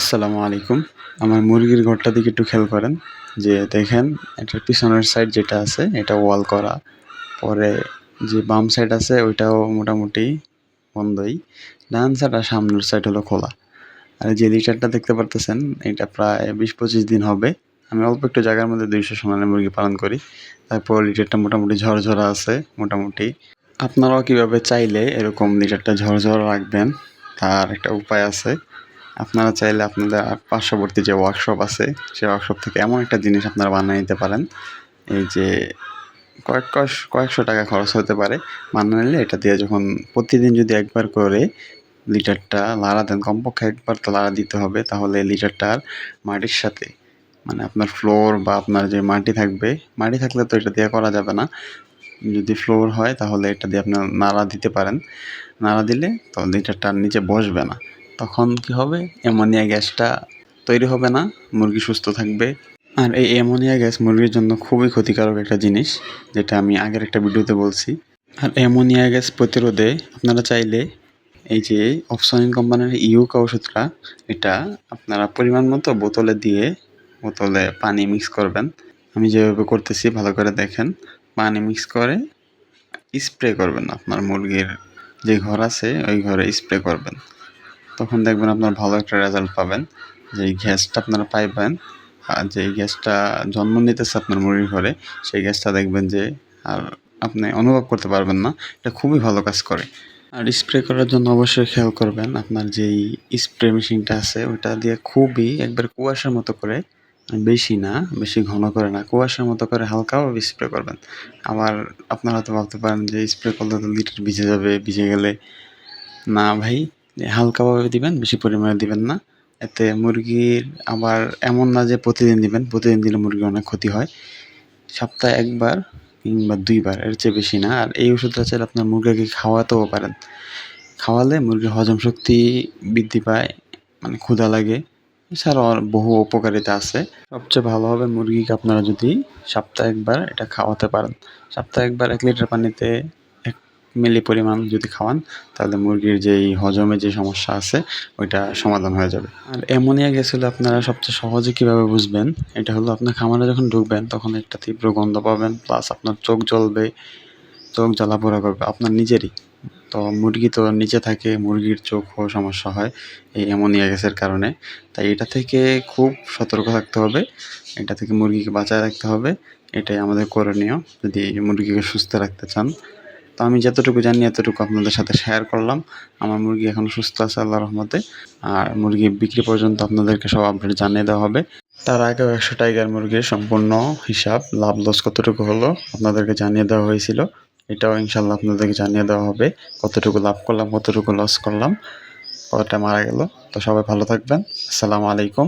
আসসালামু আলাইকুম। আমার মুরগির ঘরটা দিকে একটু খেয়াল করেন। যে দেখেন, এটার পিছনের সাইড যেটা আছে, এটা ওয়াল করা। পরে যে বাম সাইড আছে, ওইটাও মোটামুটি বন্ধই। ডান সাইড আর সামনের সাইড হলো খোলা। আর যে লিটারটা দেখতে পারতেছেন, এটা প্রায় বিশ পঁচিশ দিন হবে। আমি অল্প একটু জায়গার মধ্যে দুইশো সোনালী মুরগি পালন করি। তারপর লিটারটা মোটামুটি ঝরঝরা আছে, মোটামুটি। আপনারাও কীভাবে চাইলে এরকম লিটারটা ঝরঝরা রাখবেন, তার একটা উপায় আছে। আপনারা চাইলে আপনাদের পার্শ্ববর্তী যে ওয়ার্কশপ আছে সেই ওয়ার্কশপ থেকে এমন একটা জিনিস আপনারা বানিয়ে নিতে পারেন। এই যে কয়েক কশ কয়েকশো টাকা খরচ হতে পারে। বানিয়ে নিলে এটা দিয়ে যখন প্রতিদিন যদি একবার করে লিটারটা লাড়া দেন, কমপক্ষে একবার তো লাড়া দিতে হবে, তাহলে লিটারটার মাটির সাথে মানে আপনার ফ্লোর বা আপনার যে মাটি থাকবে, মাটি থাকলে তো এটা দিয়ে করা যাবে না। যদি ফ্লোর হয়, তাহলে এটা দিয়ে আপনার নাড়া দিতে পারেন। নাড়া দিলে তো লিটারটা নিচে বসবে না। তখন কি হবে? অ্যামোনিয়া গ্যাসটা তৈরি হবে না, মুরগি সুস্থ থাকবে। আর এই অ্যামোনিয়া গ্যাস মুরগির জন্য খুবই ক্ষতিকারক একটা জিনিস, যেটা আমি আগের একটা ভিডিওতে বলছি। আর অ্যামোনিয়া গ্যাস প্রতিরোধে আপনারা চাইলে এই যে অপসনিন কোম্পানির ইউকা ওষুধটা এটা আপনারা পরিমাণ মতো বোতলে দিয়ে বোতলে পানি মিক্স করবেন। আমি যেভাবে করতেছি, ভালো করে দেখেন। পানি মিক্স করে স্প্রে করবেন আপনার মুরগির যে ঘর আছে, ওই ঘরে স্প্রে করবেন। তখন দেখবেন আপনার ভালো একটা রেজাল্ট পাবেন। যে এই গ্যাসটা আপনারা পাইবেন, আর যে গ্যাসটা জন্ম নিতেছে আপনার মুরগির ঘরে, সেই গ্যাসটা দেখবেন যে, আর আপনি অনুভব করতে পারবেন না। এটা খুবই ভালো কাজ করে। আর স্প্রে করার জন্য অবশ্যই খেয়াল করবেন, আপনার যেই স্প্রে মেশিনটা আছে ওটা দিয়ে খুবই একবার কুয়াশার মতো করে, বেশি না, বেশি ঘন করে না, কুয়াশার মতো করে হালকাভাবে স্প্রে করবেন। আবার আপনারা তো ভাবতে পারেন যে স্প্রে করলে তো লিটার ভিজে যাবে, ভিজে গেলে, না ভাই হালকাভাবে দিবেন, বেশি পরিমাণে দিবেন না। এতে মুরগির আবার এমন না যে প্রতিদিন দিবেন, প্রতিদিন দিলে মুরগির অনেক ক্ষতি হয়। সপ্তাহে একবার কিংবা দুইবার, এর চেয়ে বেশি না। আর এই ওষুধটা চাইলে আপনার মুরগিকে খাওয়াতেও পারেন। খাওয়ালে মুরগির হজম শক্তি বৃদ্ধি পায় মানে ক্ষুধা লাগে। এছাড়াও বহু উপকারিতা আছে। সবচেয়ে ভালো হবে মুরগিকে আপনারা যদি সপ্তাহে একবার এটা খাওয়াতে পারেন। সপ্তাহে একবার এক লিটার পানিতে মিলি পরিমাণ যদি খাওয়ান, তাহলে মুরগির যেই হজমে যে সমস্যা আছে, ওইটা সমাধান হয়ে যাবে। আর অ্যামোনিয়া গ্যাস হলে আপনারা সবচেয়ে সহজে কীভাবে বুঝবেন? এটা হলো আপনার খামারে যখন ঢুকবেন, তখন একটা তীব্র গন্ধ পাবেন প্লাস আপনার চোখ জ্বলবে, চোখ জ্বালাপোড়া করবে, আপনার নিজেরই। তো মুরগি তো নিচে থাকে, মুরগির চোখও সমস্যা হয় এই অ্যামোনিয়া গ্যাসের কারণে। তাই এটা থেকে খুব সতর্ক থাকতে হবে, এটা থেকে মুরগিকে বাঁচায় রাখতে হবে, এটাই আমাদের করণীয়। যদি মুরগিকে সুস্থ রাখতে চান তো আমি যতটুকু জানি, এতটুকু আপনাদের সাথে শেয়ার করলাম। আমার মুরগি এখন সুস্থ আছে, আল্লাহ রহমতে। আর মুরগি বিক্রি পর্যন্ত আপনাদেরকে সব আপডেট জানিয়ে দেওয়া হবে। তার আগেও একশো টাইগার মুরগির সম্পূর্ণ হিসাব, লাভ লস কতটুকু হলো, আপনাদেরকে জানিয়ে দেওয়া হয়েছিল। এটাও ইনশাল্লাহ আপনাদেরকে জানিয়ে দেওয়া হবে। কতটুকু লাভ করলাম, কতটুকু লস করলাম কতটা মারা গেল। তো সবাই ভালো থাকবেন। আসসালামু আলাইকুম।